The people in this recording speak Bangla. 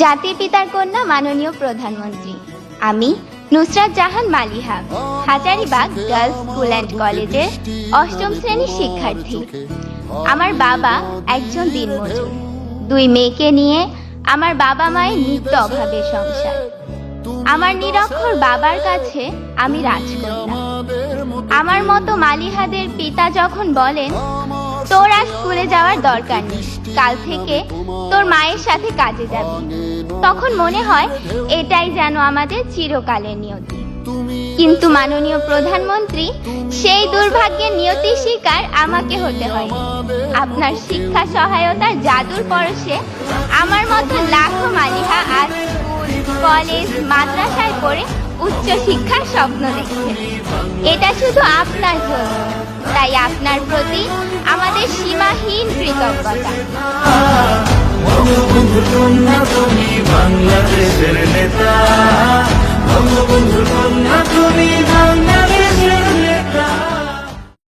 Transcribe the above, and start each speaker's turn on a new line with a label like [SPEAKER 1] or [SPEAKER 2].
[SPEAKER 1] জাতির পিতার কন্যা মাননীয় প্রধানমন্ত্রী। আমি Nusrat Jahan Maliha, Hazaribagh girls school and কলেজের অষ্টম শ্রেণির শিক্ষার্থী। আমার বাবা একজন দিনমজুর। দুই মেয়েকে নিয়ে আমার বাবা মায়ের নিত্য অভাবে সংসার। আমার নিরক্ষর বাবার কাছে আমি রাজকন্যা। আমার মতো মালিহাদের পিতা যখন বলেন, তোর আর স্কুলে যাওয়ার দরকার নেই। কাল থেকে তোর মায়ের সাথে কাজে যাবি। তখন মনে হয় এটাই যেন আমাদের চিরকালের নিয়তি। কিন্তু মাননীয় প্রধানমন্ত্রী, সেই দুর্ভাগ্যের নিয়তি শিকার আমাকে হতে হয় আপনার শিক্ষা সহায়তার জাদুর পরশে আমার মতো লাখো মালিহা আজ কলেজ, মাদ্রাসায় পড়ে উচ্চ শিক্ষার স্বপ্ন দেখছে। এটা শুধু আপনার জন্য, তাই আপনার প্রতি আমাদের সীমাহীন কৃতজ্ঞতা।
[SPEAKER 2] বাংলাদেশের